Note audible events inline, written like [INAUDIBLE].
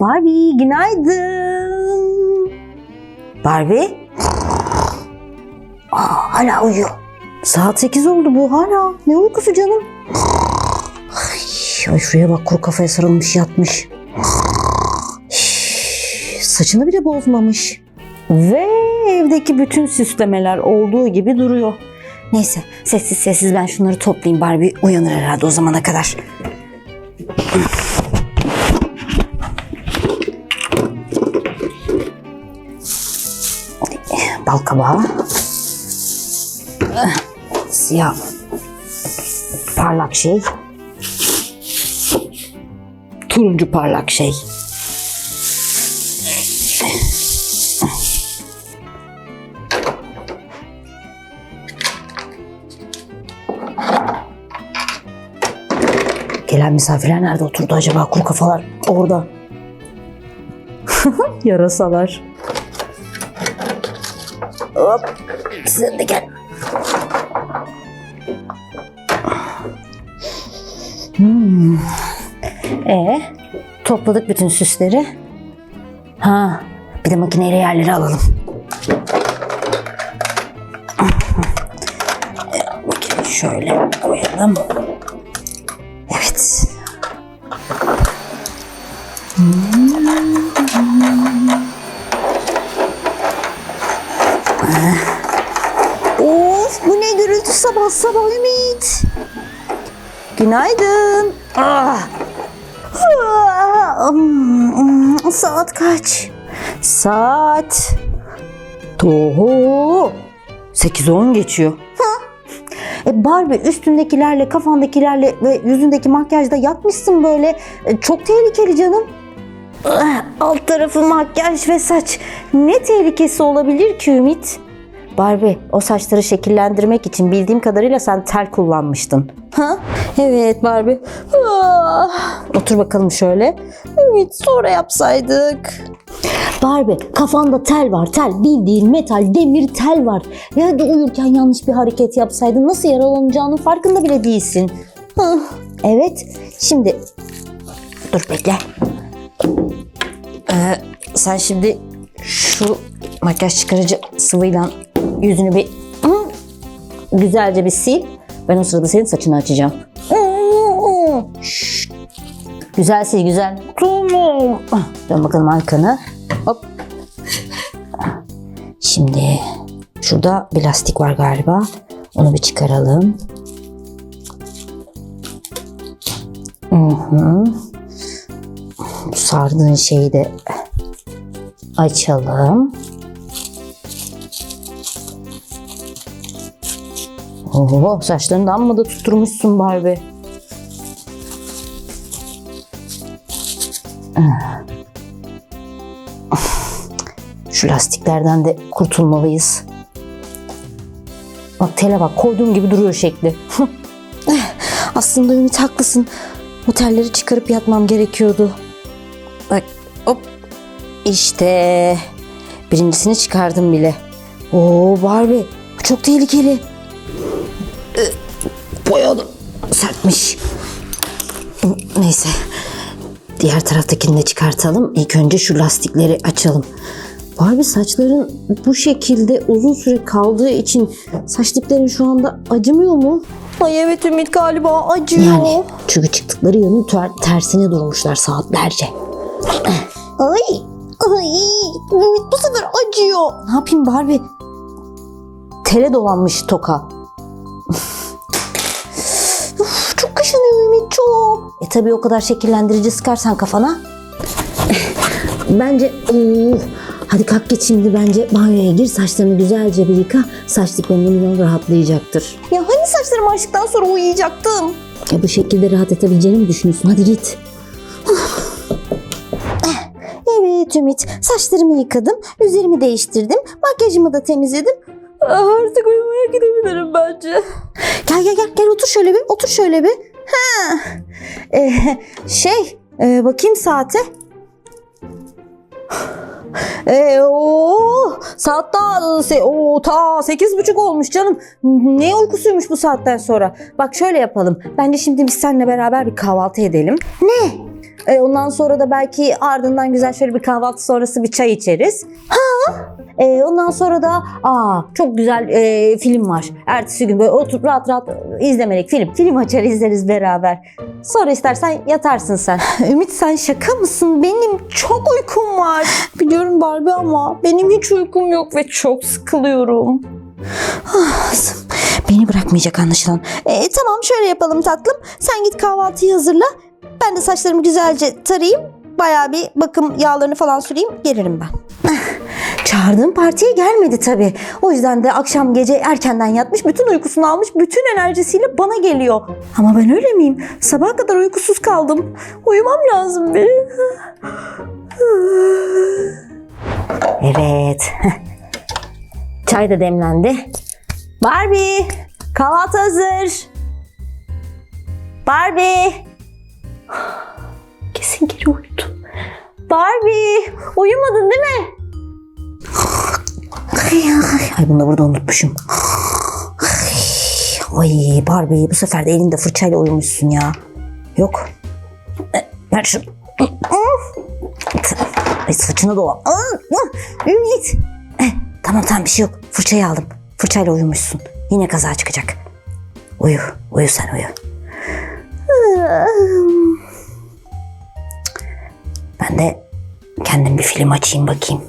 Barbie günaydın. Barbie? Aa, hala uyuyor. Saat 8 oldu bu hala. Ne uykusu canım? Ay, ay şuraya bak kuru kafaya sarılmış yatmış. Saçını bile bozmamış. Ve evdeki bütün süslemeler olduğu gibi duruyor. Neyse sessiz sessiz ben şunları toplayayım. Barbie uyanır herhalde o zamana kadar. Bal kabağı. Siyah. Parlak şey. Turuncu parlak şey. Gelen misafirler nerede oturdu acaba? Kuru kafalar orada. [LAUGHS] Yarasalar. Hop. Sen gel. Hmm. E topladık bütün süsleri. Ha, bir de makineyle yerleri alalım. E, Makineyi şöyle koyalım. Of bu ne gürültü sabah sabah Ümit. Günaydın. Ah. Ah, hmm, Saat kaç? Saat. Toho. 8-10 geçiyor. E Barbie üstündekilerle, kafandakilerle ve yüzündeki makyajda yatmışsın böyle. E, çok tehlikeli canım. Ah, Alt tarafı makyaj ve saç. Ne tehlikesi olabilir ki Ümit? Barbie, o saçları şekillendirmek için bildiğim kadarıyla sen tel kullanmıştın. Ha? Evet Barbie. Ah, Otur bakalım şöyle. Ümit sonra yapsaydık. Barbie kafanda tel var tel bildiğin metal demir tel var. Ya da uyurken yanlış bir hareket yapsaydın nasıl yaralanacağının farkında bile değilsin. Hah, Evet şimdi dur bekle. Ee, sen şimdi şu makyaj çıkarıcı sıvıyla yüzünü bir güzelce bir sil. Ben o sırada senin saçını açacağım. Güzel sil güzel. Tamam. Ah, Dön bakalım arkana. Hop. Şimdi şurada bir lastik var galiba. Onu bir çıkaralım. Hı hı. Sardığın şeyi de açalım. Oo, saçlarını amma da tutturmuşsun Barbie. Şu lastiklerden de kurtulmalıyız. Bak tele bak koyduğum gibi duruyor şekli. Aslında Ümit haklısın. Bu telleri çıkarıp yatmam gerekiyordu. Hop. İşte birincisini çıkardım bile. Oo Barbie bu çok tehlikeli. Ee, Boyalı sertmiş. Neyse. Diğer taraftakini de çıkartalım. İlk önce şu lastikleri açalım. Barbie saçların bu şekilde uzun süre kaldığı için saç diplerin şu anda acımıyor mu? Ay evet Ümit galiba acıyor. Yani çünkü çıktıkları yönün ter- tersine durmuşlar saatlerce. [COUGHS] Ay, ay bu sefer acıyor. Ne yapayım Barbie? Tele dolanmış toka. [COUGHS] Uf, çok kaşınıyor Ümit çok. E tabii o kadar şekillendirici sıkarsan kafana. [COUGHS] Bence Oo, hadi kalk git şimdi bence banyoya gir saçlarını güzelce bir yıka. Saç diplerin emin ol rahatlayacaktır. Ya hani saçlarımı açtıktan sonra uyuyacaktım. Ya bu şekilde rahat edebileceğini mi düşünüyorsun? Hadi git. Evet Ümit saçlarımı yıkadım, üzerimi değiştirdim, makyajımı da temizledim. Artık uyumaya gidebilirim bence. Gel gel gel gel otur şöyle bir otur şöyle bir. Ha. Ee, şey e, bakayım saate. E, o saat daha se- o ta sekiz buçuk olmuş canım. Ne uykusuymuş bu saatten sonra. Bak şöyle yapalım. Bence şimdi biz seninle beraber bir kahvaltı edelim. Ne? E, ondan sonra da belki ardından güzel şöyle bir kahvaltı sonrası bir çay içeriz. Ha? E, ondan sonra da aa çok güzel e, film var. Ertesi gün böyle oturup rahat rahat izlemelik film. Film açar izleriz beraber. Sonra istersen yatarsın sen. [LAUGHS] Ümit sen şaka mısın? Benim çok uykum var. [LAUGHS] Biliyorum Barbie ama benim hiç uykum yok ve çok sıkılıyorum. Ah, Beni bırakmayacak anlaşılan. E, tamam şöyle yapalım tatlım. Sen git kahvaltıyı hazırla. Ben de saçlarımı güzelce tarayayım. Bayağı bir bakım yağlarını falan süreyim. Gelirim ben. [LAUGHS] Çağırdığım partiye gelmedi tabii. O yüzden de akşam gece erkenden yatmış, bütün uykusunu almış, bütün enerjisiyle bana geliyor. Ama ben öyle miyim? Sabaha kadar uykusuz kaldım. Uyumam lazım benim. [SIGHS] Evet. [LAUGHS] Çay da demlendi. Barbie, kahvaltı hazır. Barbie. Kesin geri uyudu. Barbie, uyumadın değil mi? Ay bunu da burada unutmuşum. Ay Barbie bu sefer de elinde fırçayla uyumuşsun ya. Yok. E, Ver şunu. Ay saçına dolan. Ümit. Eh, Tamam tamam bir şey yok. Fırçayı aldım. Fırçayla uyumuşsun. Yine kaza çıkacak. Uyu. Uyu sen uyu. Ben de kendim bir film açayım bakayım.